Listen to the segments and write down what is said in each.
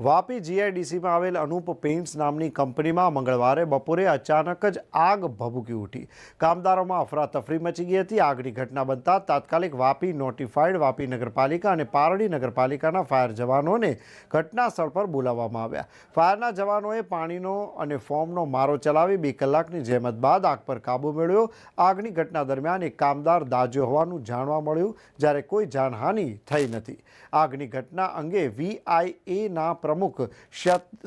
વાપી જીઆઈડીસીમાં આવેલ અનુપ પેઇન્ટ્સ નામની કંપનીમાં મંગળવારે બપોરે અચાનક જ આગ ભભૂકી ઉઠી. કામદારોમાં અફરાતફરી મચી ગઈ હતી. આગની ઘટના બનતા તાત્કાલિક વાપી નોટિફાઈડ વાપી નગરપાલિકા અને પારડી નગરપાલિકાના ફાયર જવાનોને ઘટના સ્થળ પર બોલાવવામાં આવ્યા. ફાયરના જવાનોએ પાણીનો અને ફોર્મનો મારો ચલાવી બે કલાકની જહેમત બાદ આગ પર કાબૂ મેળવ્યો. આગની ઘટના દરમિયાન એક કામદાર દાઝ્યો હોવાનું જાણવા મળ્યું, જ્યારે કોઈ જાનહાનિ થઈ નથી. આગની ઘટના અંગે વીઆઈએના પ્રમુખ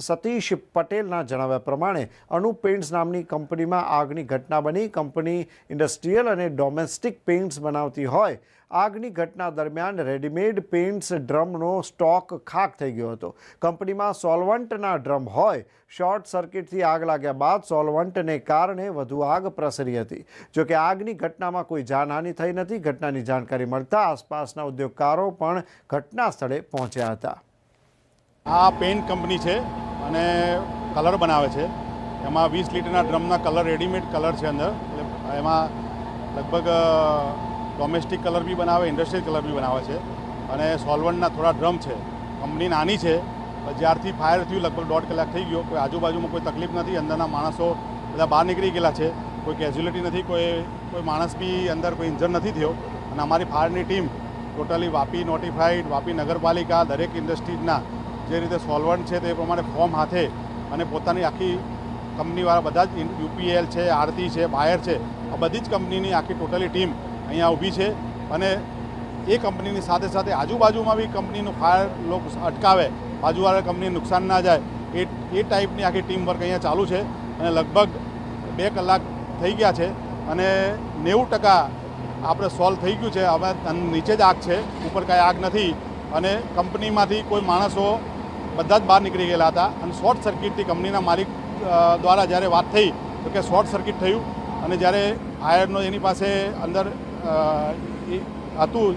સતીશ પટેલના જણાવ્યા પ્રમાણે અનુપ પેઇન્ટ્સ નામની કંપનીમાં આગની ઘટના બની. કંપની ઇન્ડસ્ટ્રીયલ અને ડોમેસ્ટિક પેઇન્ટ્સ બનાવતી હોય. આગની ઘટના દરમિયાન રેડીમેડ પેઇન્ટ્સ ડ્રમનો સ્ટોક ખાક થઈ ગયો હતો. કંપનીમાં સોલવન્ટના ડ્રમ હોય. શોર્ટ સર્કિટથી આગ લાગ્યા બાદ સોલવન્ટને કારણે વધુ આગ પ્રસરી હતી. જોકે આગની ઘટનામાં કોઈ જાનહાનિ થઈ નથી. ઘટનાની જાણકારી મળતા આસપાસના ઉદ્યોગકારો પણ ઘટના સ્થળે પહોંચ્યા હતા. આ પેઇન્ટ કંપની છે અને કલર બનાવે છે. એમાં વીસ લીટરના ડ્રમના કલર, રેડીમેડ કલર છે અંદર. એટલે એમાં લગભગ ડોમેસ્ટિક કલર બી બનાવે, ઇન્ડસ્ટ્રીયલ કલર બી બનાવે છે. અને સોલ્વન્ટના થોડા ડ્રમ છે. કંપની નાની છે. જ્યારથી ફાયર થયું, લગભગ દોઢ કલાક થઈ ગયો. કોઈ આજુબાજુમાં કોઈ તકલીફ નથી. અંદરના માણસો બધા બહાર નીકળી ગયેલા છે. કોઈ કેઝ્યુલિટી નથી, કોઈ કોઈ માણસ બી અંદર કોઈ ઇન્જર નથી થયો. અને અમારી ફાયરની team totally Vapi notified, Vapi નગરપાલિકા, દરેક ઇન્ડસ્ટ્રીઝના જે રીતે સોલ્વન્ટ છે તે પ્રમાણે ફોર્મ હાથે અને પોતાની આખી કંપનીવાળા બધા જ યુપીએલ છે, આરતી છે, બાયર છે, આ બધી જ કંપનીની આખી ટોટલી ટીમ અહીંયા ઊભી છે અને એ કંપનીની સાથે સાથે આજુબાજુમાં બી કંપનીનું ફાયર લોકો અટકાવે, બાજુવાળા કંપનીને નુકસાન ના જાય, એ એ ટાઈપની આખી ટીમ વર્ક અહીંયા ચાલુ છે અને લગભગ બે કલાક થઈ ગયા છે અને નેવું ટકા આપણે સોલ્વ થઈ ગયું છે. હવે નીચે જ આગ છે, ઉપર કાંઈ આગ નથી અને કંપનીમાંથી કોઈ માણસો બધા જ બહાર નીકળી ગયેલા હતા અને શોર્ટ સર્કિટથી કંપનીના માલિક દ્વારા જ્યારે વાત થઈ, તો કે શોર્ટ સર્કિટ થયું અને જ્યારે ફાયરનો એની પાસે અંદર હતું,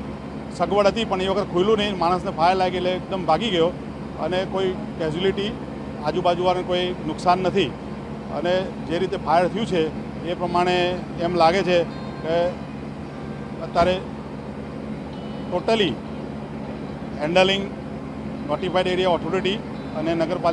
સગવડ હતી, પણ એ વખત ખુલ્લું નહીં, માણસને ફાયર લાગી એટલે એકદમ ભાગી ગયો અને કોઈ કેઝ્યુલિટી આજુબાજુવાળાને કોઈ નુકસાન નથી. અને જે રીતે ફાયર થયું છે, એ પ્રમાણે એમ લાગે છે કે અત્યારે totally handling notified area authority અને નગરપાલિકા